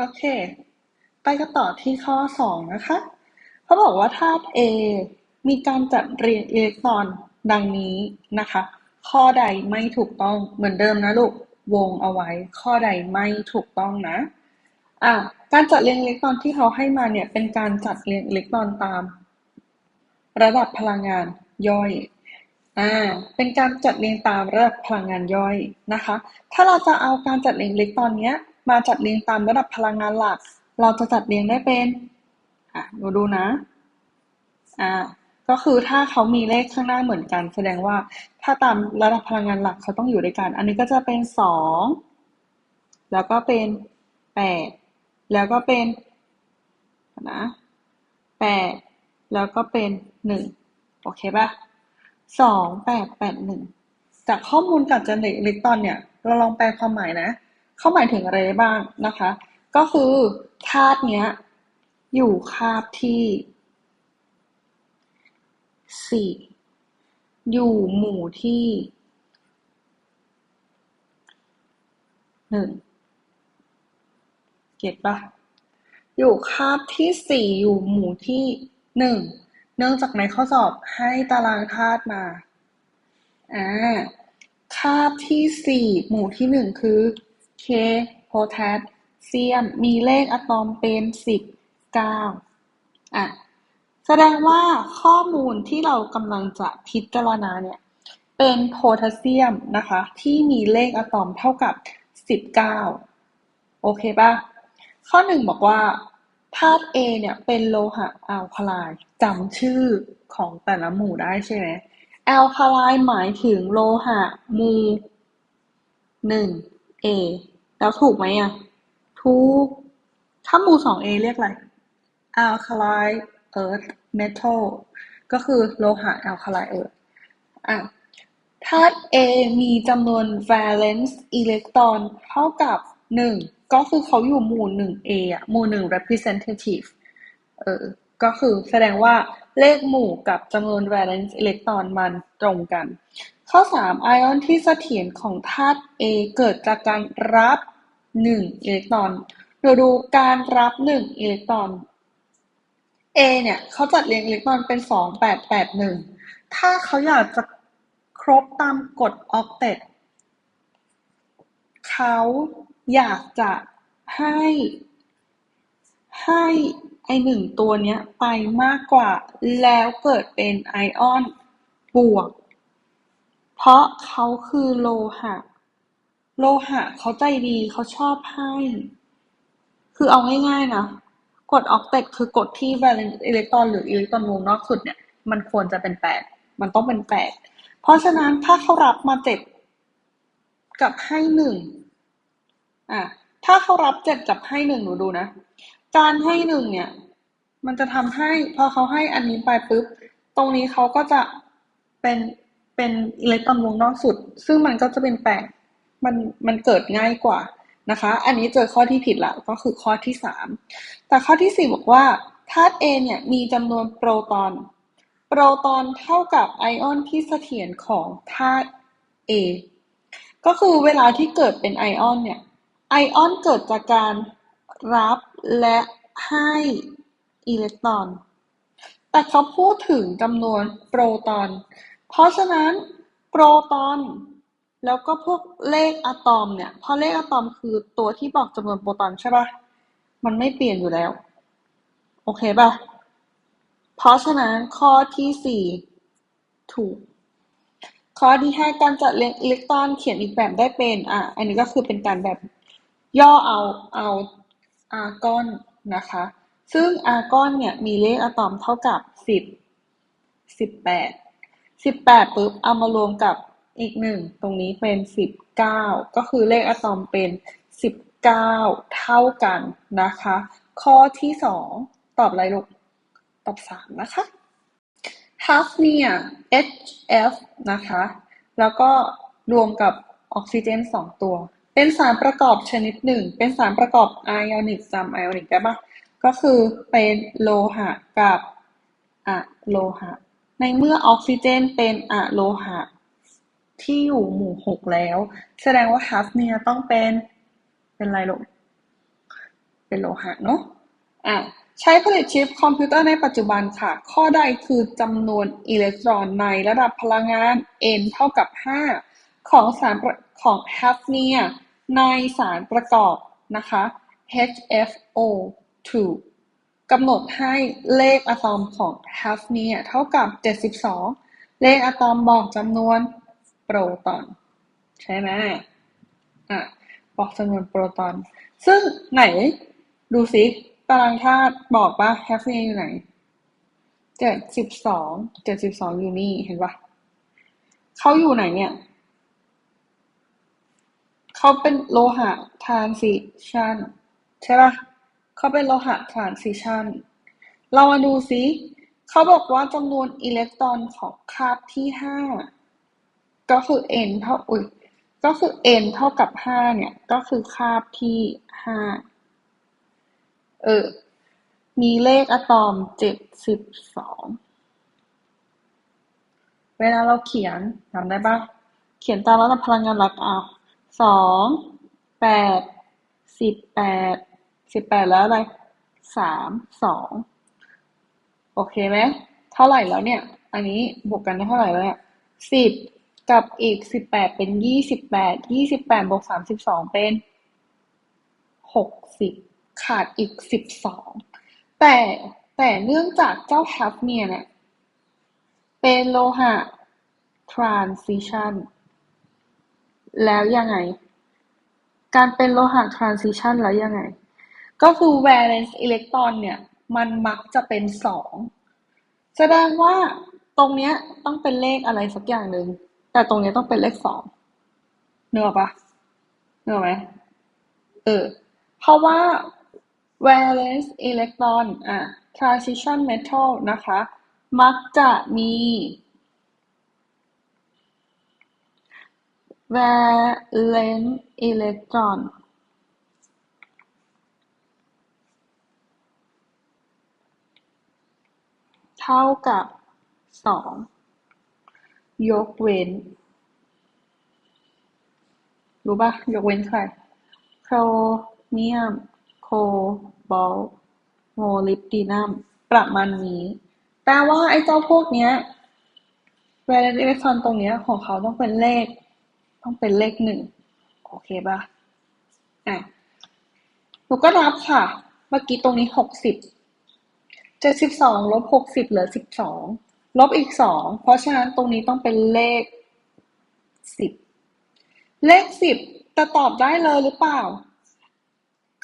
โอเค ไปกันต่อที่ข้อสองนะคะ เขาบอกว่าธาตุ A มีการจัดเรียงอิเล็กตรอนดังนี้นะคะ ข้อใดไม่ถูกต้องเหมือนเดิมนะลูก วงเอาไว้ ข้อใดไม่ถูกต้องนะอะการจัดเรียงอิเล็กตรอนที่เขาให้มาเนี่ยเป็นการจัดเรียงอิเล็กตรอนตาม ระดับพลังงานย่อยอ่าเป็นการจัดเรียงตามระดับพลังงานย่อยนะคะ ถ้าเราจะเอาการจัดเรียงอิเล็กตรอนเนี้ย มาจัดเรียงตามระดับพลังงานหลัก เราจะจัดเรียงได้เป็น อะดูดูนะ อ่า ก็คือถ้าเขามีเลขข้างหน้าเหมือนกัน แสดงว่าถ้าตามระดับพลังงานหลักเขาต้องอยู่ด้วยกัน อันนี้ก็จะเป็นสอง แล้วก็เป็นแปด แล้วก็เป็นนะแปด แล้วก็เป็นหนึ่ง โอเคป่ะสองแปดแปดหนึ่ง จากข้อมูลการจัดเรียงอิเล็กตรอนเนี่ย เราลองแปลความหมายนะ เขาหมายถึงอะไรบ้างนะคะ ก็คือธาตุเนี้ย อยู่คาบที่สี่อยู่หมู่ที่หนึ่งเก็ตปะอยู่คาบที่สี่อยู่หมู่ที่หนึ่งเนื่องจากในข้อสอบให้ตารางธาตุมาอ่าคาบที่สี่หมู่ที่หนึ่งคือ K โพแทสเซียม มีเลขอะตอมเป็นสิบเก้าอะ แสดงว่าข้อมูลที่เรากำลังจะพิจารณาเนี่ย เป็นโพแทสเซียมนะคะ ที่มีเลขอะตอมเท่ากับสิบเก้าโอเคป่ะ ข้อหนึ่งบอกว่าธาตุ A เนี่ยเป็นโลหะอัลคาไลน์จำชื่อของแต่ละหมู่ได้ใช่ไหมอัลคาไลน์หมายถึงโลหะหมู่หนึ่ง A แล้วถูกไหมอะ ถูก ถ้าหมู่สอง A เรียกอะไร alkali earth metal ก็คือโลหะ alkali earth อะธาตุ A มีจำนวน valence อิเล็กตรอนเท่ากับหนึ่งก็คือเขาอยู่หมู่หนึ่ง A อะ หมู่หนึ่ง representative เออ ก็คือแสดงว่าเลขหมู่กับจำนวน valence อิเล็กตรอนมันตรงกัน ข้อ 3 ไอออนที่เสถียรของธาตุ A เกิดจากการรับ 1 อิเล็กตรอนเราดูการรับ 1 อิเล็กตรอน A เนี่ยเขาจัดเรียงอิเล็กตรอนเป็น 2 8 8 1 ถ้าเขาอยากจะครบตามกฎออกเต็ดเขาอยากจะให้ ให้ไอหนึ่งตัวเนี้ยไปมากกว่า แล้วเกิดเป็นไอออนบวก เพราะเขาคือโลหะ โลหะเขาใจดีเขาชอบให้ คือเอาง่ายๆนะกฎออกเต็ดคือกฎที่ valence อิเล็กตรอนหรืออิเล็กตรอนวงนอกสุดเนี่ยมันควรจะเป็นแปดมันต้องเป็นแปดเพราะฉะนั้นถ้าเขารับมาเจ็ดกับให้หนึ่งอะถ้าเขารับเจ็ดกับให้หนึ่งหนูดูนะ การให้หนึ่งเนี่ย มันจะทำให้พอเขาให้อันนี้ไปปุ๊บ ตรงนี้เขาก็จะเป็นเป็นอิเล็กตรอนวงนอกสุด ซึ่งมันก็จะเป็นแปดมันมันเกิดง่ายกว่านะคะ อันนี้เจอข้อที่ผิดละก็คือข้อที่สามแต่ข้อที่สี่บอกว่าธาตุ A เนี่ยมีจำนวนโปรตอน โปรตอนเท่ากับไอออนที่เสถียรของธาตุ A ก็คือเวลาที่เกิดเป็นไอออนเนี่ย ไอออนเกิดจากการ รับและให้อิเล็กตรอน แต่เขาพูดถึงจำนวนโปรตอน เพราะฉะนั้นโปรตอนแล้วก็พวกเลขอะตอมเนี่ย เพราะเลขอะตอมคือตัวที่บอกจำนวนโปรตอนใช่ปะมันไม่เปลี่ยนอยู่แล้ว โอเคป่ะ เพราะฉะนั้นข้อที่สี่ถูก ข้อที่ห้าการจัดเรียงอิเล็กตรอนเขียนอีกแบบได้เป็น อะ อันนี้ก็คือเป็นการแบบย่อเอาเอา อาร์กอนนะคะ ซึ่งอาร์กอนเนี่ยมีเลขอะตอมเท่ากับสิบสิบแปดสิบแปดปุ๊บเอามารวมกับอีกหนึ่งตรงนี้เป็นสิบเก้าก็คือเลขอะตอมเป็นสิบเก้าเท่ากันนะคะ ข้อที่สองตอบอะไรลูก ตอบสามนะคะ hafnia HF นะคะ แล้วก็รวมกับออกซิเจนสองตัว เป็นสารประกอบชนิดหนึ่ง เป็นสารประกอบไอออนิกจำไอออนิกได้ปะก็คือเป็นโลหะกับอะโลหะ ในเมื่อออกซิเจนเป็นอะโลหะ ที่อยู่หมู่หกแล้ว แสดงว่า hafnia ต้องเป็นเป็นอะไรลูกเป็นโลหะเนาะอะใช้ผลิตชิปคอมพิวเตอร์ในปัจจุบันค่ะ ข้อใดคือจำนวนอิเล็กตรอนในระดับพลังงาน n เท่ากับ 5 ของสารของ hafnia ในสารประกอบนะคะ HFO2 กำหนดให้เลขอะตอมของ hafnia เท่ากับ 72 เลขอะตอมบอกจำนวนโปรตอน ใช่ไหมอะบอกจำนวนโปรตอน ซึ่งไหนดูสิตารางธาตุบอกปะแฮฟเนียอยู่ไหนเจ็ดสิบสองเจ็ดสิบสองอยู่นี่เห็นปะเขาอยู่ไหนเนี่ย เขาเป็นโลหะทรานซิชันใช่ปะเขาเป็นโลหะทรานซิชันเรามาดูซิเขาบอกว่าจำนวนอิเล็กตรอนของคาบที่ห้าก็คือ n เท่าอุ้ยก็คือ n เท่ากับห้าเนี่ย ก็คือคาบที่ห้าเออ มีเลขอะตอมเจ็ดสิบสองเวลาเราเขียนจำได้ปะเขียนตามระดับพลังงานหลักเอา สองแปดสิบแปดสิบแปดแล้วอะไรสามสองโอเคไหมเท่าไหร่แล้วเนี่ย อันนี้บวกกันได้เท่าไหร่แล้วเนี่ยสิบกับอีกสิบแปดเป็นยี่สิบแปดยี่สิบแปดบวกสามสิบสองเป็นหกสิบขาดอีกสิบสองแต่แต่เนื่องจากเจ้าฮับเมียเนี่ยเป็นโลหะ transition แล้วยังไง การเป็นโลหะ transition แล้วยังไง ก็คือ valence electron เนี่ย มันมักจะเป็นสองแสดงว่าตรงเนี้ยต้องเป็นเลขอะไรสักอย่างหนึ่งแต่ตรงเนี้ยต้องเป็นเลขสองเนื้อปะเนื้อไหมเออเพราะว่า valence electron อะ transition metal นะคะ มักจะมี valence electron เท่ากับสองยกเว้น รู้ปะยกเว้นใครโครเมียม โคบอลโมลิบดีนัมประมาณนี้ แปลว่าไอ้เจ้าพวกเนี้ย valence electron ตรงเนี้ยของเขาต้องเป็นเลข ต้องเป็นเลขหนึ่งโอเคปะอะหนูก็นับค่ะ เมื่อกี้ตรงนี้หกสิบเจ็ดสิบสองลบหกสิบเหลือสิบสองลบอีกสองเพราะฉะนั้นตรงนี้ต้องเป็นเลขสิบเลขสิบจะตอบได้เลยหรือเปล่า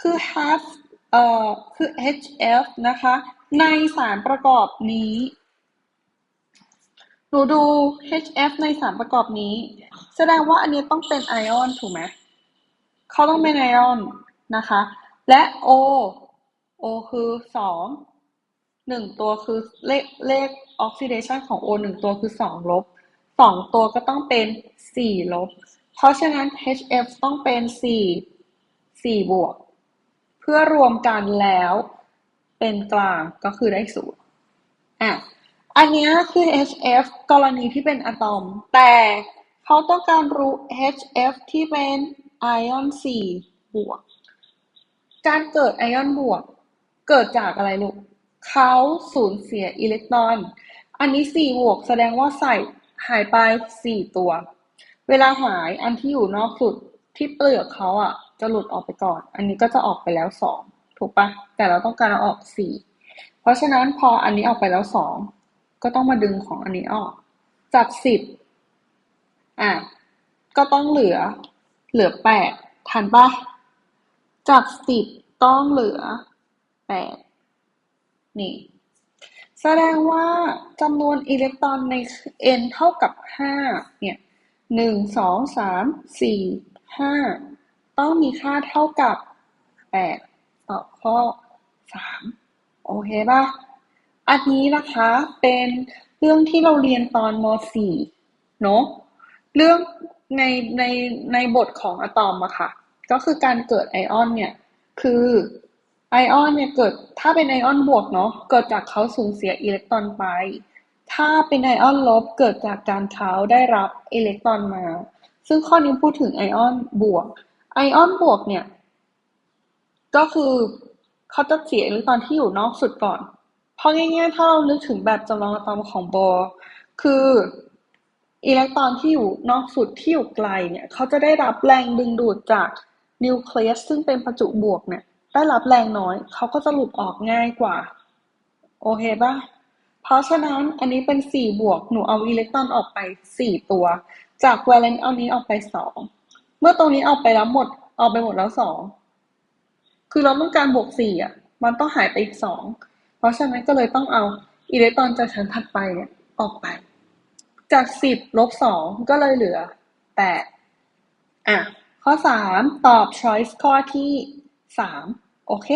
คือ half เอ่อคือ HF นะคะ ในสารประกอบนี้ หนูดู HF ในสารประกอบนี้ แสดงว่าอันนี้ต้องเป็นไอออนถูกไหมเขาต้องเป็นไอออนนะคะ และ O O คือสองหนึ่งตัวคือเลขเลขออกซิเดชันของ O หนึ่งตัวคือสองลบสองตัวก็ต้องเป็นสี่ลบ เพราะฉะนั้น HF ต้องเป็นสี่สี่บวก เพื่อรวมกันแล้วเป็นกลางก็คือได้ศูนย์อะ อันนี้คือ HF กรณีที่เป็นอะตอม แต่เขาต้องการรู้ HF ที่เป็นไอออน4บวก การเกิดไอออนบวก เกิดจากอะไรลูกเขาสูญเสียอิเล็กตรอน อันนี้ 4 บวก แสดงว่าใส่หายไป 4 ตัว เวลาหายอันที่อยู่นอกสุดที่เปลือกเขาอะ จะหลุดออกไปก่อน อันนี้ก็จะออกไปแล้ว 2 ถูกปะแต่เราต้องการเอาออก 4 เพราะฉะนั้นพออันนี้ออกไปแล้ว 2 ก็ต้องมาดึงของอันนี้ออก จาก10อะก็ต้องเหลือ เหลือ8ทันปะจาก10ต้องเหลือ8นี่แสดงว่าจำนวนอิเล็กตรอนใน n เท่ากับ5เนี่ย1 2 3 4 5ต้องมีค่าเท่ากับ8ตอบข้อ3โอเคป่ะ อันนี้นะคะเป็นเรื่องที่เราเรียนตอนม .4 เนาะเรื่องในในในบทของอะตอมอะค่ะ ก็คือการเกิดไอออนเนี่ย คือไอออนเนี่ยเกิดถ้าเป็นไอออนบวกเนาะเกิดจากเขาสูญเสียอิเล็กตรอนไป ถ้าเป็นไอออนลบเกิดจากการเขาได้รับอิเล็กตรอนมา ซึ่งข้อนี้พูดถึงไอออนบวก ไอออนบวกเนี่ย ก็คือเขาจะเสียอิเล็กตรอนที่อยู่นอกสุดก่อน เพราะง่ายๆ ถ้าเรานึกถึงแบบจำลองอะตอมของโบอร์คืออิเล็กตรอนที่อยู่นอกสุดที่อยู่ไกลเนี่ยเขาจะได้รับแรงดึงดูดจากนิวเคลียสซึ่งเป็นประจุบวกเนี่ยได้รับแรงน้อยเขาก็จะหลุดออกง่ายกว่า โอเคปะเพราะฉะนั้นอันนี้เป็นสี่บวก หนูเอาอิเล็กตรอนออกไปสี่ตัว จากแวเลนต์เอานี้ออกไปสองเมื่อตรงนี้เอาไปแล้วหมดเอาไปหมดแล้วสองคือเราต้องการบวกสี่อะ มันต้องหายไปอีกสอง เพราะฉะนั้นก็เลยต้องเอาอิเล็กตรอนจากชั้นถัดไปเนี่ยออกไป จากสิบลบสองก็เลยเหลือแปดอะ ข้อสามตอบ choice ข้อที่สามโอเค